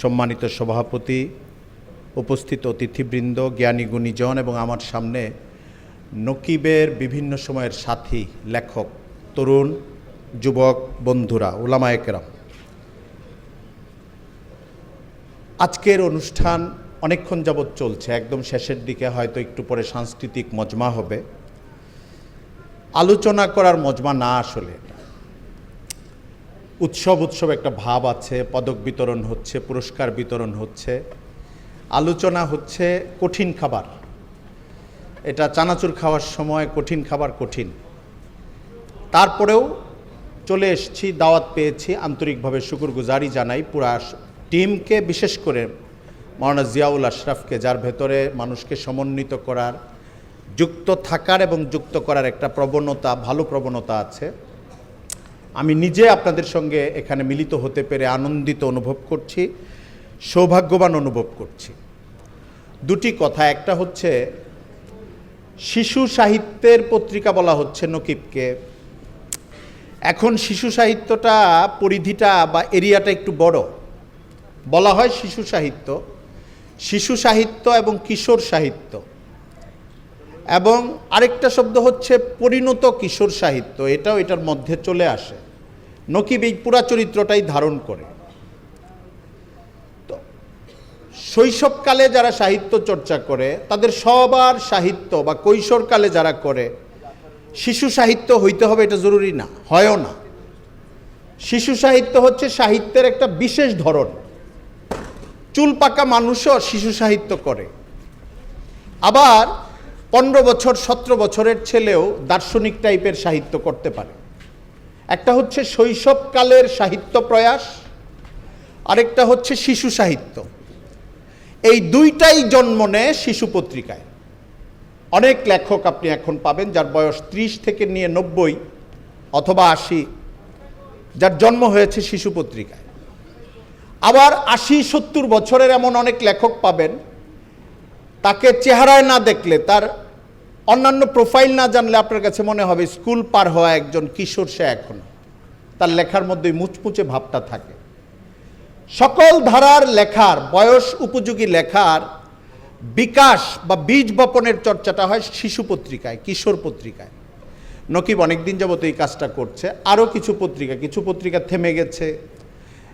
সম্মানিত সভাপতি, উপস্থিত অতিথিবৃন্দ, জ্ঞানী গুণীজন এবং আমার সামনে নকিবের বিভিন্ন সময়ের সাথী, লেখক, তরুণ, যুবক, বন্ধুরা ওলামায়কেরাম আজকের অনুষ্ঠান অনেকক্ষণ যাবৎ চলছে, একদম শেষের দিকে, হয়তো একটু পরে সাংস্কৃতিক মজমা হবে। আলোচনা করার মজমা না আসলে এটা। উৎসব উৎসব একটা ভাব আছে, পদক বিতরণ হচ্ছে, পুরস্কার বিতরণ হচ্ছে, আলোচনা হচ্ছে কঠিন খাবার। এটা চানাচুর খাওয়ার সময় কঠিন খাবার কঠিন। তারপরেও চলে এসেছি, দাওয়াত পেয়েছি, আন্তরিকভাবে শুকুরগুজারি জানাই পুরা টিমকে, বিশেষ করে মৌলানা জিয়াউল আশরাফকে, যার ভেতরে মানুষকে সমন্বিত করার, যুক্ত থাকার এবং যুক্ত করার একটা প্রবণতা, ভালো প্রবণতা আছে। আমি নিজে আপনাদের সঙ্গে এখানে মিলিত হতে পেরে আনন্দিত অনুভব করছি, সৌভাগ্যবান অনুভব করছি। দুটি কথা, একটা হচ্ছে, শিশু সাহিত্যের পত্রিকা বলা হচ্ছে নকিবকে। এখন শিশু সাহিত্যটা, পরিধিটা বা এরিয়াটা একটু বড়। বলা হয় শিশু সাহিত্য শিশু সাহিত্য এবং কিশোর সাহিত্য। এবং আরেকটা শব্দ হচ্ছে, পরিণত কিশোর সাহিত্য, এটাও এটার মধ্যে চলে আসে। নকিব এই পুরা চরিত্রটাই ধারণ করে। তো শৈশবকালে যারা সাহিত্য চর্চা করে, তাদের সবার সাহিত্য বা কৈশোরকালে যারা করে, শিশু সাহিত্য হইতে হবে এটা জরুরি না, হয়ও না। শিশু সাহিত্য হচ্ছে সাহিত্যের একটা বিশেষ ধরন। চুল পাকা মানুষও শিশু সাহিত্য করে। আবার পনেরো বছর, সতেরো বছরের ছেলেও দার্শনিক টাইপের সাহিত্য করতে পারে। একটা হচ্ছে শৈশবকালের সাহিত্য প্রয়াস, আরেকটা হচ্ছে শিশু সাহিত্য। এই দুইটাই জন্ম নেয় শিশু পত্রিকায়। অনেক লেখক আপনি এখন পাবেন যার বয়স ত্রিশ থেকে নিয়ে নব্বই অথবা আশি, যার জন্ম হয়েছে শিশু পত্রিকায়। আবার আশি সত্তর বছরের এমন অনেক লেখক পাবেন, তাকে চেহারায় না দেখলে তার অন্যান্য প্রোফাইল না জানলে আপনার কাছে মনে হবে স্কুল পার হওয়া একজন কিশোর সে এখন। তার লেখার মধ্যে মুচমুচে ভাবটা থাকে। সকল ধারার লেখার, বয়স উপযোগী লেখার বিকাশ বা বীজ বপনের চর্চাটা হয় শিশু পত্রিকায়, কিশোর পত্রিকায়। নকিব অনেকদিন যাবত এই কাজটা করছে। আরও কিছু পত্রিকা কিছু পত্রিকা থেমে গেছে।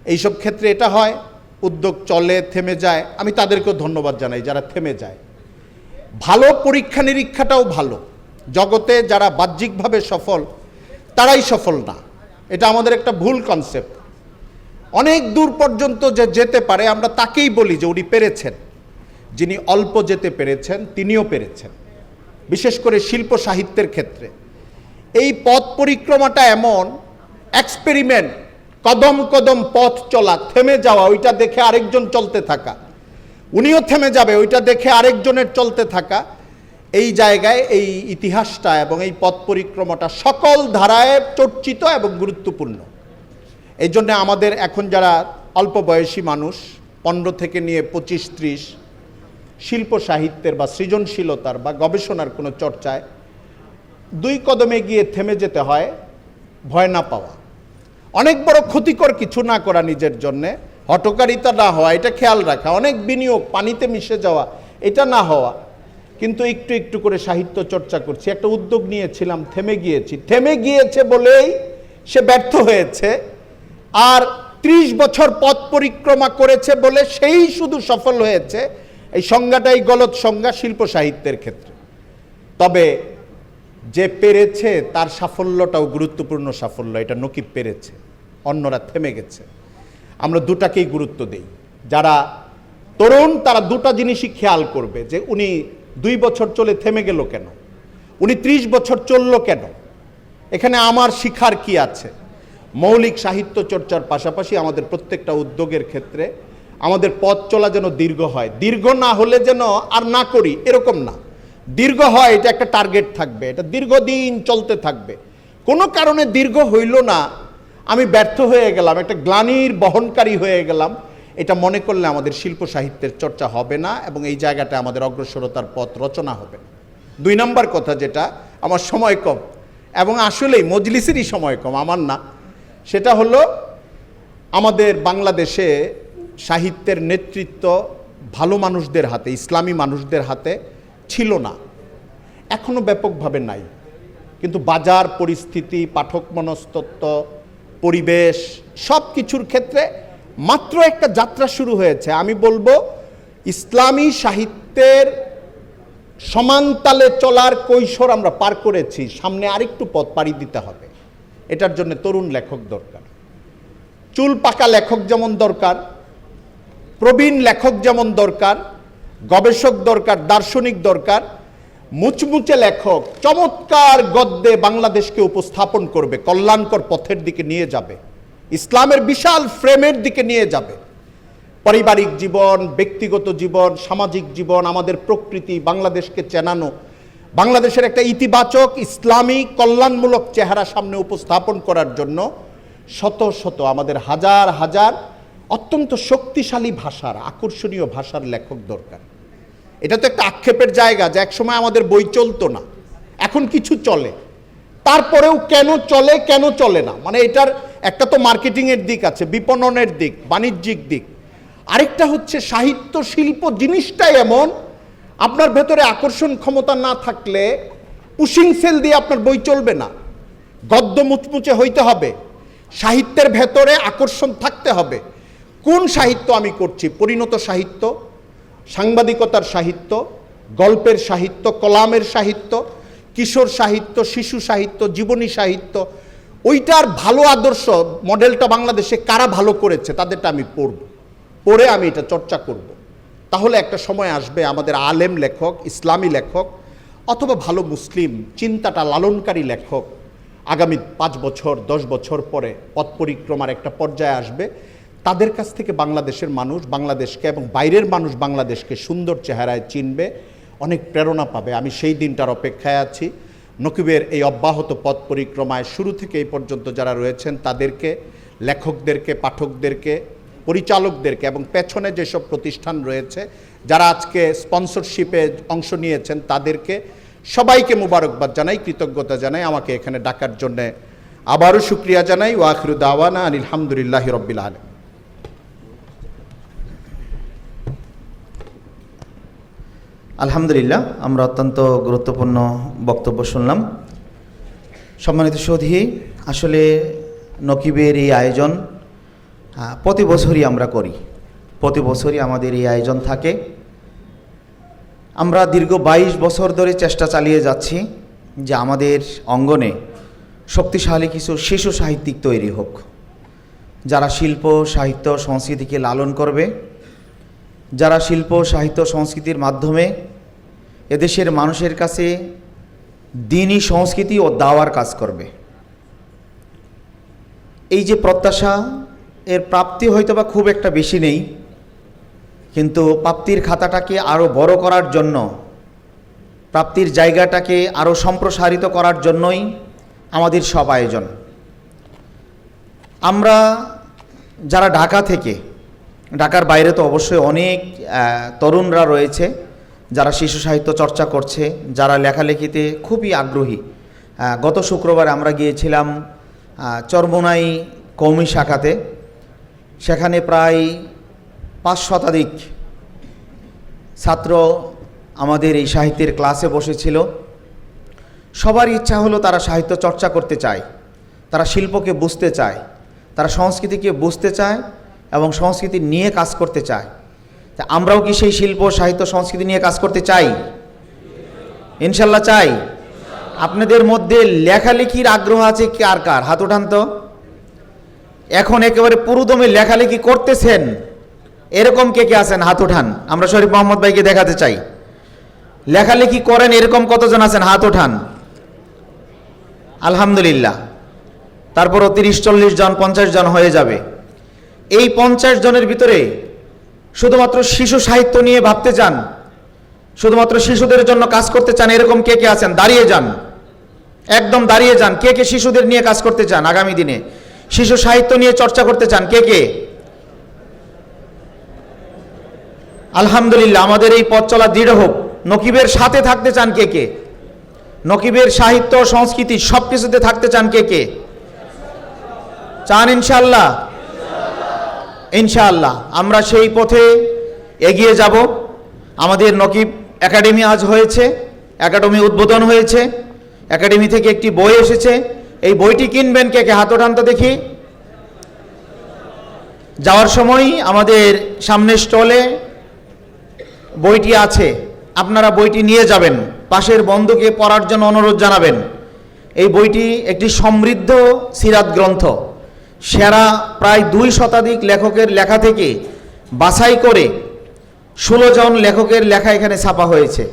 এইসব ক্ষেত্রে এটা হয়, উদ্যোগ চলে, থেমে যায়। আমি তাদেরকেও ধন্যবাদ জানাই যারা থেমে যায়। ভালো পরীক্ষা নিরীক্ষাটাও ভালো। জগতে যারা বাহ্যিকভাবে সফল, তারাই সফল না। এটা আমাদের একটা ভুল কনসেপ্ট অনেক দূর পর্যন্ত যে যেতে পারে, আমরা তাকেই বলি যে উনি পেরেছেন। যিনি অল্প যেতে পেরেছেন, তিনিও পেরেছেন। বিশেষ করে শিল্প সাহিত্যের ক্ষেত্রে। এই পথ পরিক্রমাটা এমন এক্সপেরিমেন্ট কদম কদম পথ চলা, থেমে যাওয়া, ওইটা দেখে আরেকজন চলতে থাকা। উনিও থেমে যাবে, ওইটা দেখে আরেকজনের চলতে থাকা। এই জায়গায়, এই ইতিহাসটা এবং এই পথ পরিক্রমাটা সকল ধারায় চর্চিত এবং গুরুত্বপূর্ণ। এই জন্যে আমাদের এখন যারা অল্প বয়সী মানুষ, পনেরো থেকে নিয়ে পঁচিশ, ত্রিশ, শিল্প সাহিত্যের বা সৃজনশীলতার বা গবেষণার কোনো চর্চায় দুই কদমে গিয়ে থেমে যেতে হয়, ভয় না পাওয়া। অনেক বড় ক্ষতিকর কিছু না করা নিজের জন্যে। হটকারিতা না হওয়া, এটা খেয়াল রাখা। অনেক বিনিয়োগ, পানিতে মিশে যাওয়া, এটা না হওয়া। কিন্তু একটু একটু করে সাহিত্য চর্চা করছি। একটা উদ্যোগ নিয়েছিলাম, থেমে গিয়েছি। থেমে গিয়েছে বলেই সে ব্যর্থ হয়েছে। আর ত্রিশ বছর পথ পরিক্রমা করেছে বলে সেই শুধু সফল হয়েছে এই সংজ্ঞাটাই গলত সংজ্ঞা শিল্প সাহিত্যের ক্ষেত্রে। তবে যে পেরেছে তার সাফল্যটাও গুরুত্বপূর্ণ সাফল্য, এটা নকিব পেরেছে, অন্যরা থেমে গেছে। আমরা দুটাকেই গুরুত্ব দেই। যারা তরুণ, তারা দুটা জিনিসই খেয়াল করবে যে উনি দুই বছর চলে থেমে গেল কেন? উনি ত্রিশ বছর চলল কেন? এখানে আমার শিখার কি আছে? মৌলিক সাহিত্য চর্চার পাশাপাশি আমাদের প্রত্যেকটা উদ্যোগের ক্ষেত্রে আমাদের পথ চলা যেন দীর্ঘ হয়। দীর্ঘ না হলে যেন আর না করি, এরকম না। দীর্ঘ হয়, এটা একটা টার্গেট থাকবে, এটা দীর্ঘদিন চলতে থাকবে। কোনো কারণে দীর্ঘ হইল না আমি ব্যর্থ হয়ে গেলাম, একটা গ্লানির বহনকারী হয়ে গেলাম। এটা মনে করলে আমাদের শিল্প সাহিত্যের চর্চা হবে না এবং এই জায়গাটা আমাদের অগ্রসরতার পথ রচনা হবে না। দুই নম্বর কথা যেটা, আমার সময় কম এবং আসলেই মজলিসেরই সময় কম, আমার না। সেটা হলো, আমাদের বাংলাদেশে সাহিত্যের নেতৃত্ব ভালো মানুষদের হাতে, ইসলামী মানুষদের হাতে ছিল না। এখনও ব্যাপকভাবে নাই। কিন্তু বাজার, পরিস্থিতি, পাঠক মনস্তত্ব পরিবেশ সব কিছুর ক্ষেত্রে মাত্র একটা যাত্রা শুরু হয়েছে। আমি বলব, ইসলামী সাহিত্যের সমানতালে চলার কৈশোর আমরা পার করেছি। সামনে আরেকটু পথ পাড়ি দিতে হবে। এটার জন্য তরুণ লেখক দরকার। চুল পাকা লেখক যেমন দরকার, প্রবীণ লেখক যেমন দরকার, গবেষক দরকার, দার্শনিক দরকার মুচমুচে লেখক, চমৎকার গদ্যে বাংলাদেশকে উপস্থাপন করবে, কল্যাণকর পথের দিকে নিয়ে যাবে, ইসলামের বিশাল ফ্রেমের দিকে নিয়ে যাবে। পারিবারিক জীবন, ব্যক্তিগত জীবন, সামাজিক জীবন, আমাদের প্রকৃতি, বাংলাদেশকে চেনানো, বাংলাদেশের একটা ইতিবাচক, ইসলামী, কল্যাণমূলক চেহারা সামনে উপস্থাপন করার জন্য শত শত, আমাদের হাজার হাজার অত্যন্ত শক্তিশালী ভাষার, আকর্ষণীয় ভাষার লেখক দরকার। এটা তো একটা আক্ষেপের জায়গা যে একসময় আমাদের বই চলতো না। এখন কিছু চলে। তারপরেও কেন চলে কেন চলে না? মানে এটার একটা তো মার্কেটিংয়ের দিক আছে, বিপণনের দিক, বাণিজ্যিক দিক। আরেকটা হচ্ছে সাহিত্য শিল্প জিনিসটাই এমন, আপনার ভেতরে আকর্ষণ ক্ষমতা না থাকলে পুশিং সেল দিয়ে আপনার বই চলবে না। গদ্য মুচমুচে হইতে হবে। সাহিত্যের ভেতরে আকর্ষণ থাকতে হবে। কোন সাহিত্য আমি করছি? পরিণত সাহিত্য? সাংবাদিকতার সাহিত্য, গল্পের সাহিত্য, কলামের সাহিত্য, কিশোর সাহিত্য, শিশু সাহিত্য, জীবনী সাহিত্য, ওইটার ভালো আদর্শ মডেলটা বাংলাদেশে কারা ভালো করেছে তাদেরটা আমি পড়ব পড়ে আমি এটা চর্চা করব। তাহলে একটা সময় আসবে আমাদের আলেম লেখক, ইসলামী লেখক, অথবা ভালো মুসলিম, চিন্তাটা লালনকারী লেখক, আগামী পাঁচ বছর, দশ বছর পরে পথ পরিক্রমার একটা পর্যায়ে আসবে তাদের কাছ থেকে বাংলাদেশের মানুষ বাংলাদেশকে এবং বাইরের মানুষ বাংলাদেশকে সুন্দর চেহারায় চিনবে, অনেক প্রেরণা পাবে। আমি সেই দিনটার অপেক্ষায় আছি। নকিবের এই অব্যাহত পথ পরিক্রমায় শুরু থেকে এই পর্যন্ত যারা রয়েছেন, তাদেরকে, লেখকদেরকে, পাঠকদেরকে, পরিচালকদেরকে এবং পেছনে যেসব প্রতিষ্ঠান রয়েছে, যারা আজকে স্পন্সরশিপে অংশ নিয়েছেন, তাদেরকে সবাইকে মুবারকবাদ জানাই, কৃতজ্ঞতা জানাই, আমাকে এখানে ডাকার জন্যে আবারও শুক্রিয়া জানাই। ওয়াখিরু আলহামদুলিল্লাহ রব্বিল আলম আলহামদুলিল্লাহ, আমরা অত্যন্ত গুরুত্বপূর্ণ বক্তব্য শুনলাম। সম্মানিত সৌধি, আসলে নকিবের এই আয়োজন প্রতি বছরই আমরা করি। প্রতি বছরই আমাদের এই আয়োজন থাকে। আমরা দীর্ঘ বাইশ বছর ধরে চেষ্টা চালিয়ে যাচ্ছি যে আমাদের অঙ্গনে শক্তিশালী কিছু শিশু সাহিত্যিক তৈরি হোক, যারা শিল্প, সাহিত্য, সংস্কৃতিকে লালন করবে, যারা শিল্প, সাহিত্য, সংস্কৃতির মাধ্যমে এদেশের মানুষের কাছে দিনই সংস্কৃতি ও দাওয়ার কাজ করবে। এই যে প্রত্যাশা, এর প্রাপ্তি হয়তো বা খুব একটা বেশি নেই, কিন্তু প্রাপ্তির খাতাটাকে আরও বড় করার জন্য, প্রাপ্তির জায়গাটাকে আরও সম্প্রসারিত করার জন্যই আমাদের সব আয়োজন। আমরা যারা ঢাকা থেকে, ঢাকার বাইরে তো অবশ্যই অনেক তরুণরা রয়েছে যারা শিশু সাহিত্য চর্চা করছে, যারা লেখালেখিতে খুবই আগ্রহী গত শুক্রবার আমরা গিয়েছিলাম চরমোনাই কৌমি শাখাতে। সেখানে প্রায় পাঁচ শতাধিক ছাত্র আমাদের এই সাহিত্যের ক্লাসে বসেছিল। সবার ইচ্ছা হলো তারা সাহিত্য চর্চা করতে চায়, তারা শিল্পকে বুঝতে চায়, তারা সংস্কৃতিকে বুঝতে চায় এবং সংস্কৃতি নিয়ে কাজ করতে চায়। তা আমরাও কি সেই শিল্প, সাহিত্য, সংস্কৃতি নিয়ে কাজ করতে চাই? ইনশাল্লাহ চাই। আপনাদের মধ্যে লেখালেখির আগ্রহ আছে কার কার? হাত উঠান তো। এখন একেবারে পুরুদমে লেখালেখি করতেছেন, এরকম কে কে আছেন? হাত উঠান। আমরা শরীফ মোহাম্মদ ভাইকে দেখাতে চাই। লেখালেখি করেন এরকম কতজন আছেন? হাত ওঠান আলহামদুলিল্লাহ। তারপরও তিরিশ, চল্লিশ জন, পঞ্চাশ জন হয়ে যাবে। এই পঞ্চাশ জনের ভিতরে শুধুমাত্র শিশু সাহিত্য নিয়ে ভাবতে চান? শুধুমাত্র শিশুদের জন্য কাজ করতে চান? এরকম কে কে আছেন? দাঁড়িয়ে যান। একদম দাঁড়িয়ে যান। কে কে শিশুদের নিয়ে কাজ করতে চান আগামী দিনে? শিশু সাহিত্য নিয়ে চর্চা করতে চান কে কে? আলহামদুলিল্লাহ, আমাদের এই পথ চলা দৃঢ় হোক। নকিবের সাথে থাকতে চান কে কে? নকিবের সাহিত্য, সংস্কৃতি সব কিছুতে থাকতে চান কে কে? চান ইনশাল্লাহ ইনশাআল্লাহ, আমরা সেই পথে এগিয়ে যাব। আমাদের নকিব একাডেমি আজ হয়েছে, একাডেমি উদ্বোধন হয়েছে, একাডেমি থেকে একটি বই এসেছে। এই বইটি কিনবেন কে কে, হাত ওঠান তো দেখি। যাওয়ার সময় আমাদের সামনের স্টলে বইটি আছে, আপনারা বইটি নিয়ে যাবেন, পাশের বন্ধুকে পড়ার জন্য অনুরোধ জানাবেন। এই বইটি একটি সমৃদ্ধ সিরাত গ্রন্থ। সেরা প্রায় দুই শতাধিক লেখকের লেখা থেকে বাছাই করে ষোলো জন লেখকের লেখা এখানে ছাপা হয়েছে।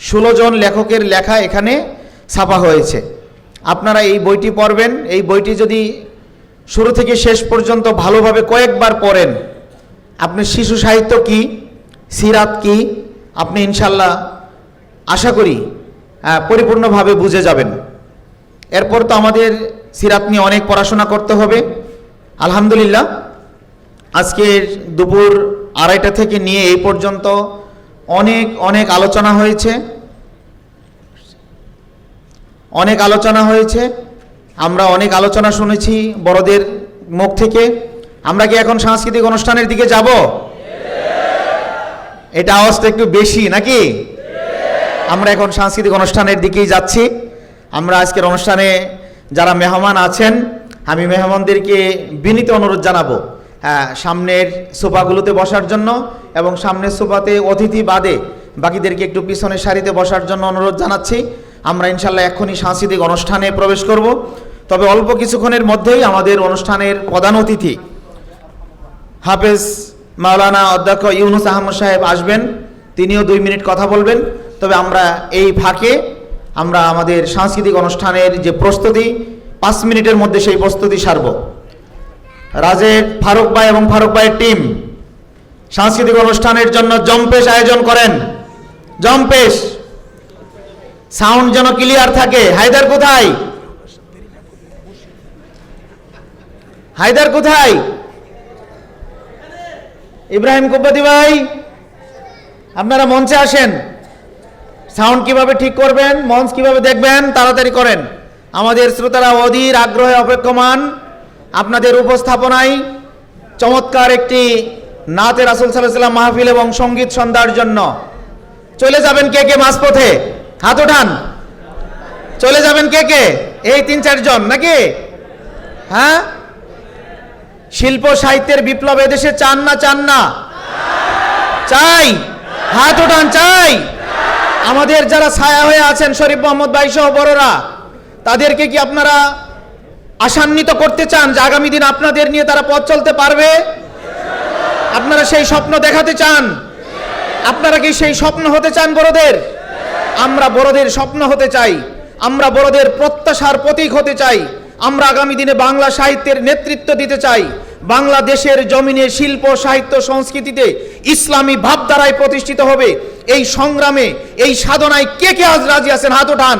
ষোলো জন লেখকের লেখা এখানে ছাপা হয়েছে। আপনারা এই বইটি পড়বেন। এই বইটি যদি শুরু থেকে শেষ পর্যন্ত ভালোভাবে কয়েকবার পড়েন, আপনি শিশু সাহিত্য কি, সিরাত কি, আপনি ইনশাল্লাহ আশা করি পরিপূর্ণভাবে বুঝে যাবেন। এরপর তো আমাদের সিরাত নিয়ে অনেক পড়াশোনা করতে হবে। আলহামদুলিল্লাহ, আজকের দুপুর আড়াইটা থেকে নিয়ে এই পর্যন্ত অনেক অনেক আলোচনা হয়েছে। অনেক আলোচনা হয়েছে। আমরা অনেক আলোচনা শুনেছি বড়দের মুখ থেকে। আমরা কি এখন সাংস্কৃতিক অনুষ্ঠানের দিকে যাব? এটা আওয়াজটা একটু বেশি, নাকি? আমরা এখন সাংস্কৃতিক অনুষ্ঠানের দিকেই যাচ্ছি। আমরা আজকের অনুষ্ঠানে যারা মেহমান আছেন, আমি মেহমানদেরকে বিনীত অনুরোধ জানাব। হ্যাঁ সামনের সোফাগুলোতে বসার জন্য এবং সামনের সোফাতে অতিথি বাদে বাকিদেরকে একটু পিছনের সারিতে বসার জন্য অনুরোধ জানাচ্ছি। আমরা ইনশাল্লাহ এখনই সাংস্কৃতিক অনুষ্ঠানে প্রবেশ করব। তবে অল্প কিছুক্ষণের মধ্যেই আমাদের অনুষ্ঠানের প্রধান অতিথি, হাফেজ মাওলানা অধ্যক্ষ ইউনুস আহমদ সাহেব আসবেন। তিনিও দুই মিনিট কথা বলবেন। তবে আমরা এই ফাঁকে আমরা আমাদের সাংস্কৃতিক অনুষ্ঠানের যে প্রস্তুতি, পাঁচ মিনিটের মধ্যে সেই প্রস্তুতি সারব। রাজের ফারুক ভাই এবং ফারুক ভাইয়ের টিম সাংস্কৃতিক অনুষ্ঠানের জন্য জম্পেশ আয়োজন করেন। জম্পেশ, সাউন্ড যেন ক্লিয়ার থাকে। হায়দার কোথায়? হায়দার কোথায়? ইব্রাহিম কুব্বাদি ভাই, আপনারা মঞ্চে আসেন। সাউন্ড কীভাবে ঠিক করবেন, মঞ্চ কীভাবে দেখবেন, তাড়াতাড়ি করেন। আমাদের শ্রোতারা অধীর আগ্রহে অপেক্ষমান। আপনাদের উপস্থাপনায় চমৎকার একটি নাতে রাসুল সাল্লাহ মাহফিল এবং সংগীত সন্ধ্যার জন্য। চলে যাবেন কে কে মাঝপথে? হাত ওঠান। চলে যাবেন কে কে? এই তিন চারজন, নাকি? হ্যাঁ? শিল্প সাহিত্যের বিপ্লব এদেশে চান না চান না? চাই। হাত ওঠান, চাই। আমাদের যারা ছায়া হয়ে আছেন শরীফ মোহাম্মদ ভাই সহ বড়রা, তাদেরকে কি আপনারা আসান্বিত করতে চান যে আগামী দিন আপনাদের নিয়ে তারা পথ চলতে পারবে? আপনারা সেই স্বপ্ন দেখাতে চান? আপনারা কি সেই স্বপ্ন হতে চান বড়দের? আমরা বড়দের স্বপ্ন হতে চাই। আমরা বড়দের প্রত্যাশার প্রতীক হতে চাই। আমরা আগামী দিনে বাংলা সাহিত্যের নেতৃত্ব দিতে চাই। বাংলাদেশের জমিনে শিল্প, সাহিত্য, সংস্কৃতিতে ইসলামী ভাবধারায় প্রতিষ্ঠিত হবে। এই সংগ্রামে, এই সাধনায় কে কে আজ রাজি আছেন? হাত ওঠান।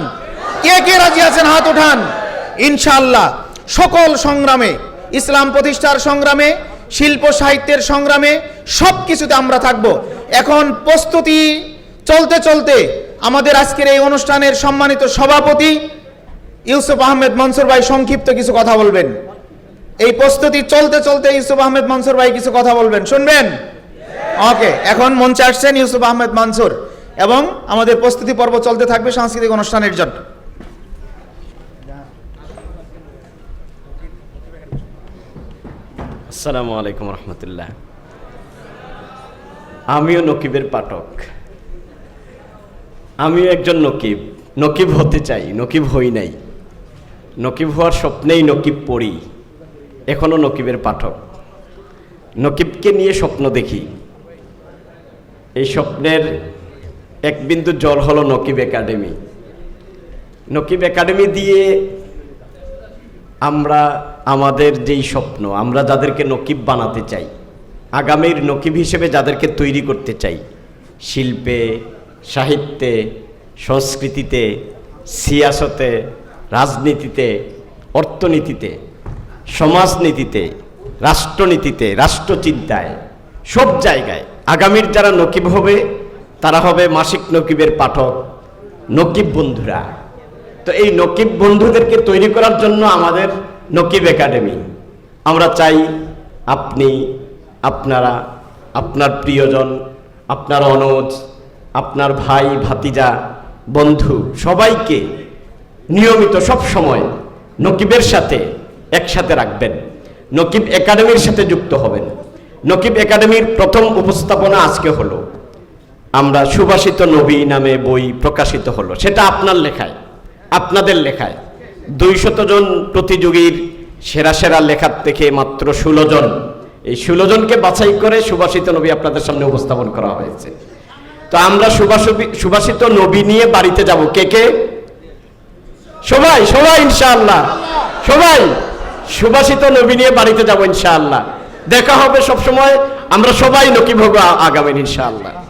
কে কে রাজি আছেন? হাত ওঠান। ইনশাল্লাহ সকল সংগ্রামে, ইসলাম প্রতিষ্ঠার সংগ্রামে, শিল্প সাহিত্যের সংগ্রামে সব কিছুতে আমরা থাকব। এখন প্রস্তুতি চলতে চলতে আমাদের আজকের এই অনুষ্ঠানের সম্মানিত সভাপতি ইউসুফ আহমেদ মনসুর ভাই সংক্ষিপ্ত কিছু কথা বলবেন। এই প্রস্তুতি চলতে চলতে ইউসুফ আহমেদ মনসুর ভাই কিছু কথা বলবেন। শুনবেন? ওকে এখন মঞ্চে আসছেন ইউসুফ আহমেদ মনসুর এবং আমাদের প্রস্তুতি পর্ব চলতে থাকবে সাংস্কৃতিক অনুষ্ঠানের জন্য। আসসালামু আলাইকুম রহমতুল্লাহ। আমিও নকিবের পাঠক। আমিও একজন নকিব। নকিব হতে চাই, নকিব হই নাই। নকিব হওয়ার স্বপ্নেই নকিব পড়ি এখনও নকিবের পাঠক। নকিবকে নিয়ে স্বপ্ন দেখি। এই স্বপ্নের এক বিন্দু জল হলো নকিব একাডেমি। নকিব একাডেমি দিয়ে আমরা আমাদের যেই স্বপ্ন, আমরা যাদেরকে নকিব বানাতে চাই, আগামীর নকিব হিসেবে যাদেরকে তৈরি করতে চাই, শিল্পে, সাহিত্যে, সংস্কৃতিতে, সিয়াসতে, রাজনীতিতে, অর্থনীতিতে, সমাজনীতিতে, রাষ্ট্রনীতিতে, রাষ্ট্রচিন্তায়, সব জায়গায় আগামীর যারা নকিব হবে, তারা হবে মাসিক নকিবের পাঠক, নকিব বন্ধুরা। তো এই নকিব বন্ধুদেরকে তৈরি করার জন্য আমাদের নকিব একাডেমি। আমরা চাই আপনি, আপনারা, আপনার প্রিয়জন, আপনার অনুজ, আপনার ভাই, ভাতিজা, বন্ধু, সবাইকে নিয়মিত সব সময় নকিবের সাথে একসাথে রাখবেন। নকিব একাডেমির সাথে যুক্ত হবেন। নকিব একাডেমির প্রথম উপস্থাপনা আজকে হলো। আমরা সুভাষিত নবী নামে বই প্রকাশিত হলো। সেটা আপনার লেখায়, আপনাদের লেখায়। দুইশত জন প্রতিযোগীর সেরা সেরা লেখার থেকে মাত্র ষোলো জন। এই ষোলো জনকে বাছাই করে সুভাষিত নবী আপনাদের সামনে উপস্থাপন করা হয়েছে। তো আমরা সুভাষিত নবী নিয়ে বাড়িতে যাব। কে কে? সবাই সবাই ইনশাআল্লাহ। সবাই, সুভাষিত নবী নিয়ে বাড়িতে যাব ইনশাআল্লাহ। দেখা হবে সবসময়। আমরা সবাই লক্ষ্মী ভোগ আ- আগামী ইনশাআল্লাহ।